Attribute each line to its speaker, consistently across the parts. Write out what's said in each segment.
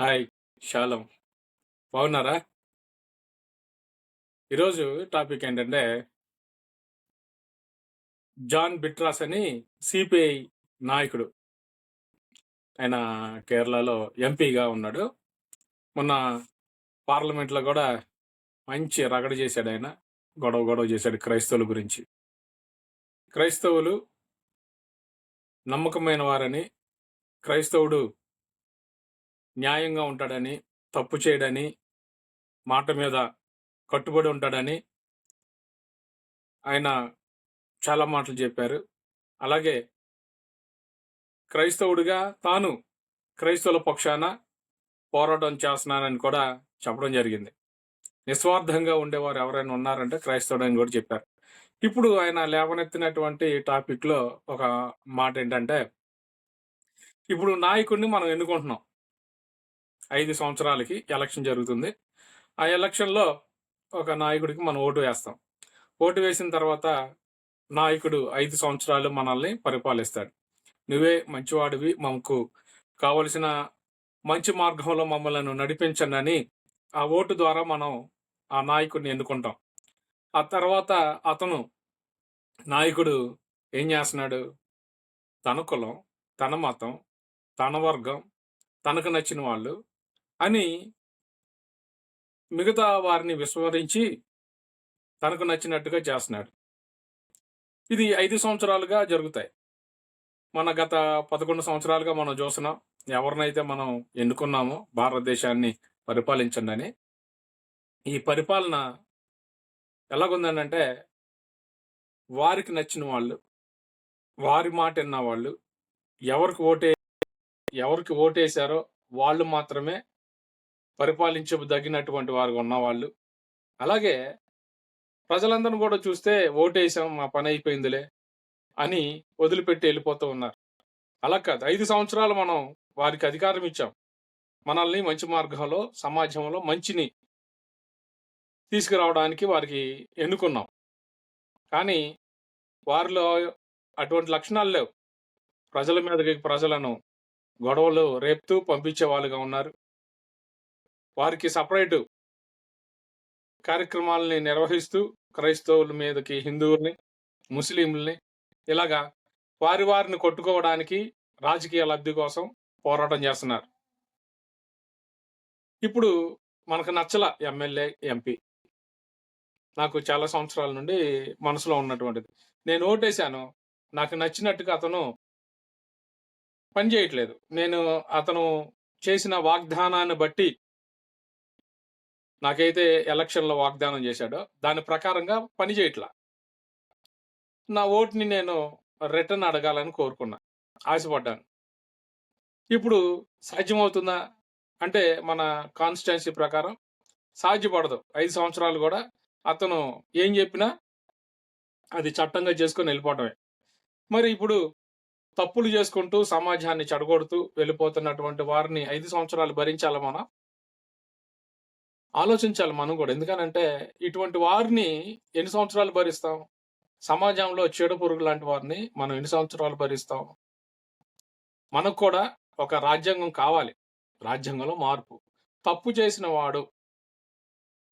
Speaker 1: Hi షాలం. బాగున్నారా? ఈరోజు topic ఏంటంటే జాన్ బిట్రాస్ అని సిపిఐ నాయకుడు. ఆయన కేరళలో ఎంపీగా ఉన్నాడు. మొన్న పార్లమెంట్లో కూడా మంచి రగడ చేశాడు ఆయన. గొడవ గొడవ చేశాడు క్రైస్తవుల గురించి. క్రైస్తవులు నమ్మకమైన వారని క్రైస్తవుడు న్యాయంగా ఉంటాడని తప్పు చేయడని మాట మీద కట్టుబడి ఉంటాడని ఆయన చాలా మాటలు చెప్పారు. అలాగే క్రైస్తవుడిగా తాను క్రైస్తవుల పక్షాన పోరాటం చేస్తున్నానని కూడా చెప్పడం జరిగింది. నిస్వార్థంగా ఉండేవారు ఎవరైనా ఉన్నారంటే క్రైస్తవుడు అని కూడా చెప్పారు. ఇప్పుడు ఆయన లేవనెత్తినటువంటి టాపిక్లో ఒక మాట ఏంటంటే ఇప్పుడు నాయకుడిని మనం ఎన్నుకుంటున్నాం. ఐదు సంవత్సరాలకి ఎలక్షన్ జరుగుతుంది. ఆ ఎలక్షన్లో ఒక నాయకుడికి మనం ఓటు వేస్తాం. ఓటు వేసిన తర్వాత నాయకుడు ఐదు సంవత్సరాలు మనల్ని పరిపాలిస్తాడు. నువ్వే మంచివాడివి మాకు కావలసిన మంచి మార్గంలో మమ్మల్ని నడిపించండి ఆ ఓటు ద్వారా మనం ఆ నాయకుడిని ఎన్నుకుంటాం. ఆ తర్వాత అతను నాయకుడు ఏం చేస్తున్నాడు? తన కులం తన మతం తన వర్గం తనకు నచ్చిన వాళ్ళు అని మిగతా వారిని విస్మరించి తనకు నచ్చినట్టుగా చేస్తున్నాడు. ఇది ఐదు సంవత్సరాలుగా జరుగుతాయి. మన గత పదకొండు సంవత్సరాలుగా మనం చూస్తున్నాం ఎవరినైతే మనం ఎన్నుకున్నామో భారతదేశాన్ని పరిపాలించండి అని ఈ పరిపాలన ఎలాగుందనంటే వారికి నచ్చిన వాళ్ళు వారి మాట విన్న వాళ్ళు ఎవరికి ఓటే ఎవరికి ఓటేశారో వాళ్ళు మాత్రమే పరిపాలించదగినటువంటి వారు ఉన్నవాళ్ళు. అలాగే ప్రజలందరూ కూడా చూస్తే ఓటేసాం మా పని అయిపోయిందిలే అని వదిలిపెట్టి వెళ్ళిపోతూ ఉన్నారు. అలా కాదు ఐదు సంవత్సరాలు మనం వారికి అధికారం ఇచ్చాం. మనల్ని మంచి మార్గంలో సమాజంలో మంచిని తీసుకురావడానికి వారికి ఎన్నుకున్నాం. కానీ వారిలో అటువంటి లక్షణాలు లేవు. ప్రజల మీదకి ప్రజలను గొడవలు రేపుతూ పంపించే వాళ్ళుగా ఉన్నారు. వారికి సపరేటు కార్యక్రమాలని నిర్వహిస్తూ క్రైస్తవుల మీదకి హిందువుల్ని ముస్లింలని ఇలాగా వారి వారిని కొట్టుకోవడానికి రాజకీయ లబ్ధి కోసం పోరాటం చేస్తున్నారు. ఇప్పుడు మనకు నచ్చల ఎమ్మెల్యే ఎంపీ. నాకు చాలా సంవత్సరాల నుండి మనసులో ఉన్నటువంటిది. నేను ఓటేశాను. నాకు నచ్చినట్టుగా అతను పనిచేయట్లేదు నేను అతను చేసిన వాగ్దానాన్ని బట్టి నాకైతే ఎలక్షన్లో వాగ్దానం చేశాడో. దాని ప్రకారంగా పని చేయట్లా. నా ఓటుని నేను రిటర్న్ అడగాలని కోరుకున్నా. ఆశపడ్డాను. ఇప్పుడు సాధ్యమవుతుందా? అంటే మన కాన్స్టిట్యున్సీ ప్రకారం సాధ్యపడదు. ఐదు సంవత్సరాలు కూడా అతను ఏం చెప్పినా అది చట్టంగా చేసుకొని వెళ్ళిపోవటమే. మరి ఇప్పుడు తప్పులు చేసుకుంటూ సమాజాన్ని చెడగొడుతూ వెళ్ళిపోతున్నటువంటి వారిని ఐదు సంవత్సరాలు భరించాలి మనం? ఆలోచించాలి మనం కూడా. ఎందుకనంటే ఇటువంటి వారిని ఎన్ని సంవత్సరాలు భరిస్తాం? సమాజంలో చెడ పురుగు లాంటి వారిని మనం ఎన్ని సంవత్సరాలు భరిస్తాం? మనకు కూడా ఒక రాజ్యాంగం కావాలి. రాజ్యాంగంలో మార్పు. తప్పు చేసిన వాడు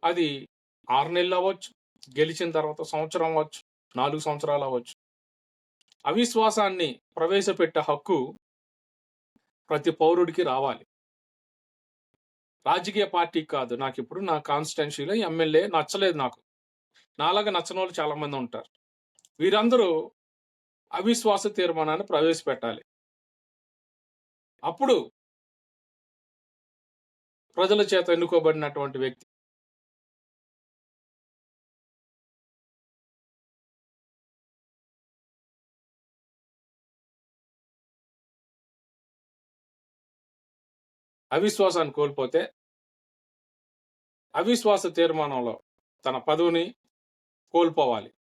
Speaker 1: అది ఆరు నెలలు అవ్వచ్చు గెలిచిన తర్వాత సంవత్సరం అవ్వచ్చు నాలుగు సంవత్సరాలు అవ్వచ్చు. అవిశ్వాసాన్ని ప్రవేశపెట్టే హక్కు ప్రతి పౌరుడికి రావాలి. రాజకీయ పార్టీ కాదు. నాకు ఇప్పుడు నా కాన్స్టిట్యున్సీలో ఎమ్మెల్యే నచ్చలేదు నాకు. నాలాగా నచ్చని వాళ్ళు చాలామంది ఉంటారు. వీరందరూ అవిశ్వాస తీర్మానాన్ని ప్రవేశపెట్టాలి. అప్పుడు ప్రజల చేత ఎన్నుకోబడినటువంటి వ్యక్తి అవిశ్వాసాన్ని కోల్పోతే అవిశ్వాస తీర్మానంలో తన పదవిని కోల్పోవాలి.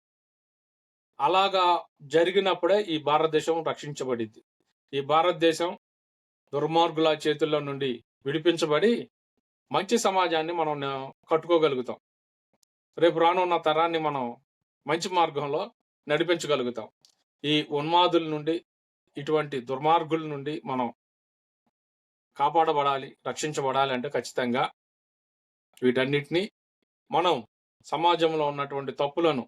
Speaker 1: అలాగా జరిగినప్పుడే ఈ భారతదేశం రక్షించబడింది ఈ భారతదేశం దుర్మార్గుల చేతుల్లో నుండి విడిపించబడి మంచి సమాజాన్ని మనం కట్టుకోగలుగుతాం. రేపు రానున్న తరాన్ని మనం మంచి మార్గంలో నడిపించగలుగుతాం. ఈ ఉన్మాదుల నుండి ఇటువంటి దుర్మార్గుల నుండి మనం కాపాడబడాలి రక్షించబడాలి అంటే ఖచ్చితంగా వీటన్నిటిని మనం సమాజంలో ఉన్నటువంటి తప్పులను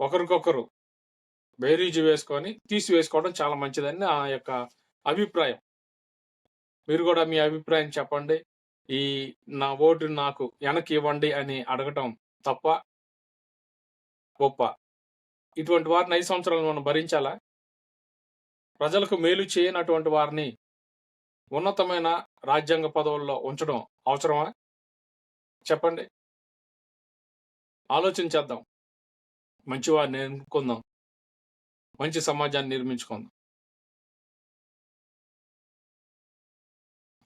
Speaker 1: ఒకరికొకరు బేరీజు వేసుకొని తీసివేసుకోవడం చాలా మంచిదని నా యొక్క అభిప్రాయం. మీరు కూడా మీ అభిప్రాయం చెప్పండి. ఈ నా ఓటు నాకు వెనక్కి ఇవ్వండి అని అడగటం తప్ప గొప్ప. ఇటువంటి వారిని ఐదు సంవత్సరాలు మనం భరించాలా? ప్రజలకు మేలు చేయనటువంటి వారిని ఉన్నతమైన రాజ్యాంగ పదవుల్లో ఉంచడం అవసరమా? చెప్పండి. ఆలోచించేద్దాం మంచివారిని ఎన్నుకుందాం. మంచి సమాజాన్ని నిర్మించుకుందాం.